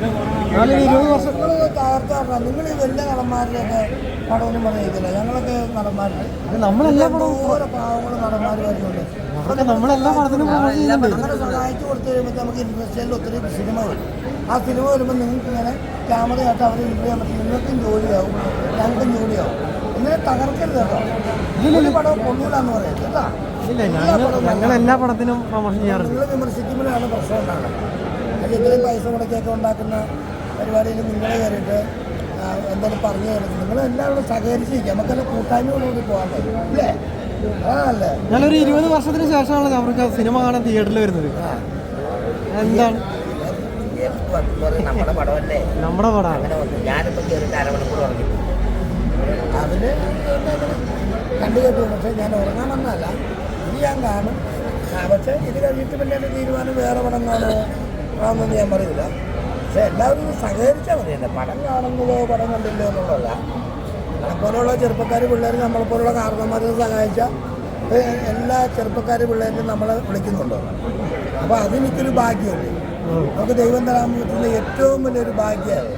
ഇരുപത് വർഷം. നിങ്ങൾ നിങ്ങൾ ഈ വലിയ നടന്മാരിലൊക്കെ പടമൊന്നും പറയത്തില്ല ഞങ്ങളൊക്കെ നടന്മാരുണ്ട് നമ്മളെല്ലാ ഓരോ പാവങ്ങൾ നടന്മാർ വരുന്നുണ്ട് നമ്മളെല്ലാ പടത്തിനും നിങ്ങളെ സഹായിച്ചു കൊടുത്തു കഴിയുമ്പോൾ നമുക്ക് ഇൻഡസ്ട്രിയിൽ ഒത്തിരി സിനിമ വരും. ആ സിനിമ വരുമ്പോൾ നിങ്ങൾക്ക് ഇങ്ങനെ ക്യാമറയായിട്ട് അവരെ ഇന്റർവ്യൂ ചെയ്യാൻ പറ്റും. നിങ്ങൾക്കും ജോലിയാവും. ഞങ്ങൾക്കും ജോലിയാവും. ഇങ്ങനെ തകർക്കരുത് കേട്ടോ. ഒരു പടം കൊള്ളൂലെന്ന് പറയരുത് കേട്ടോ? ഞങ്ങൾ എല്ലാ പടത്തിനും പ്രൊമോഷൻ ചെയ്യാറുണ്ട്. നിങ്ങൾ വിമർശിക്കുമ്പോഴാണ് പ്രശ്നം ഉണ്ടാകുന്നത് അത് ഇത്രയും പൈസ മുടക്കിയൊക്കെ ഉണ്ടാക്കുന്ന പരിപാടിയിൽ നിങ്ങൾ കയറിയിട്ട് ആ, എന്തായാലും പറഞ്ഞു തരുന്നത്? നിങ്ങൾ എല്ലാവരും സഹകരിച്ചിരിക്കുക. നമുക്കെല്ലാം കൂട്ടായ്മയോടുകൂടി പോകാൻ പറ്റും. അല്ലേ അതാണല്ലേ? ഞാനൊരു ഇരുപത് വർഷത്തിന് ശേഷമാണ് അവർക്ക് സിനിമ കാണാൻ തിയേറ്ററിൽ വരുന്നത്. എന്താണ്? നമ്മുടെ പടമല്ലേ? നമ്മുടെ പടമാണ് അങ്ങനെ വന്നു. ഞാനിപ്പോ കയറിയിട്ട് അരമണിക്കൂർ ഉറങ്ങി. അതിന് കണ്ടു കേട്ടു. പക്ഷേ ഞാൻ ഉറങ്ങാൻ വന്നതല്ല. ഇത് ഞാൻ കാണും. ആ, പക്ഷേ ഇത് കഴിഞ്ഞിട്ട് പിന്നെ തീരുമാനം വേറെ പടം കാണുമോ? ആണെന്നൊന്നും ഞാൻ പറയില്ല പക്ഷെ എല്ലാവരും സഹകരിച്ചാൽ മതി. എന്റെ പടം കാണുന്നതോ പടം കണ്ടില്ലോ എന്നുള്ളതല്ല. നമ്മളെപ്പോലുള്ള ചെറുപ്പക്കാർ പിള്ളേർ നമ്മളെപ്പോലുള്ള കാരണന്മാരെ സഹായിച്ചാൽ എല്ലാ ചെറുപ്പക്കാർ പിള്ളേരും നമ്മളെ വിളിക്കുന്നുണ്ട്. അപ്പോൾ അതെനിക്കൊരു ഭാഗ്യമല്ലേ നമുക്ക് ദൈവം തരാൻ പറ്റുന്ന ഏറ്റവും വലിയൊരു ഭാഗ്യമാണ്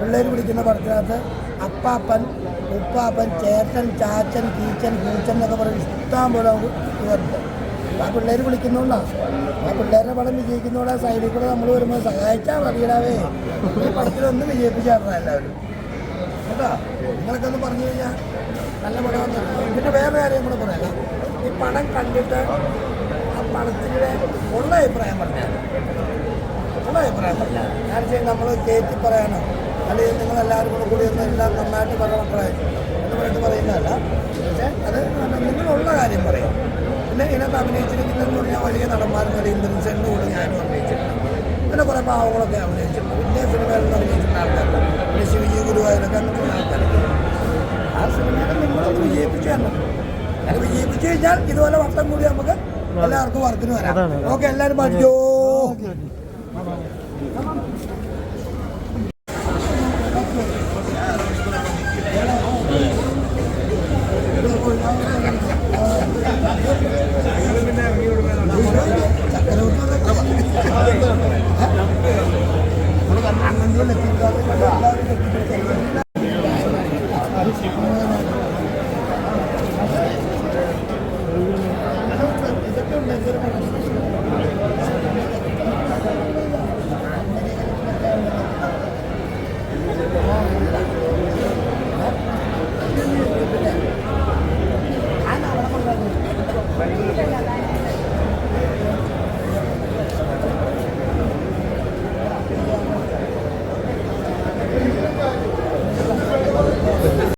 പിള്ളേർ വിളിക്കുന്ന പടത്തിനകത്ത് അപ്പാപ്പൻ ഉപ്പാപ്പൻ ചേട്ടൻ ചാച്ചൻ കീച്ചൻ കൂച്ചൻ എന്നൊക്കെ പറഞ്ഞ് ഇഷ്ടം പോലെ നമുക്ക് ആ പിള്ളേർ വിളിക്കുന്നുണ്ടാണ് ആ പിള്ളേരുടെ പടം വിജയിക്കുന്നതോടെ സൈഡിൽ കൂടെ നമ്മൾ വരുമ്പോൾ സഹായിച്ചാൽ മതിയിടാവേ. ഈ പടത്തിലൊന്ന് വിജയിപ്പിച്ചായിരുന്നു എല്ലാവരും. കേട്ടോ? നിങ്ങളൊക്കെ ഒന്ന് പറഞ്ഞു കഴിഞ്ഞാൽ നല്ല പടം പിന്നെ വേറെ കാര്യം കൂടെ പറയാം. ഈ പടം കണ്ടിട്ട് ആ പടത്തിന്റെ ഉള്ള അഭിപ്രായം പറഞ്ഞാൽ ഉള്ള അഭിപ്രായം പറഞ്ഞാൽ ഞാൻ നമ്മൾ കയറ്റി പറയാനോ അല്ലെങ്കിൽ നിങ്ങളെല്ലാവരും കൂടെ കൂടി ഒന്ന് എല്ലാം നന്നായിട്ട് പറയണം എന്ന് പറഞ്ഞിട്ട് പറയുന്നതല്ല പക്ഷേ അത് നിങ്ങളുള്ള കാര്യം പറയാം പിന്നെ ഇതിനകത്ത് അഭിനയിച്ചിരിക്കുന്നതെന്ന് പറഞ്ഞാൽ വലിയ നടന്മാരെന്നൊരു ഇന്ദ്രൻസെന്റെ കൂടെ ഞാനും അഭിനയിച്ചിട്ടുണ്ട്. പിന്നെ കുറേ പാവങ്ങളൊക്കെ അഭിനയിച്ചിട്ടുണ്ട്. വലിയ സിനിമകളിൽ അഭിനയിച്ചിട്ടുള്ള ആൾക്കാരുണ്ട്. പിന്നെ ശിവജി ഗുരുവായൂരൊക്കെ അങ്ങനത്തെ ആൾക്കാരൊക്കെ ആ സിനിമയുടെ നിങ്ങളൊന്ന് വിജയിപ്പിച്ചു തരണം. അത് വിജയിപ്പിച്ചു കഴിഞ്ഞാൽ ഇതുപോലെ വട്ടം കൂടി നമുക്ക് എല്ലാവർക്കും വർക്കിന് വരാം. ഓക്കെ എല്ലാവരും പഠിച്ചോ? non viene più dato da parte.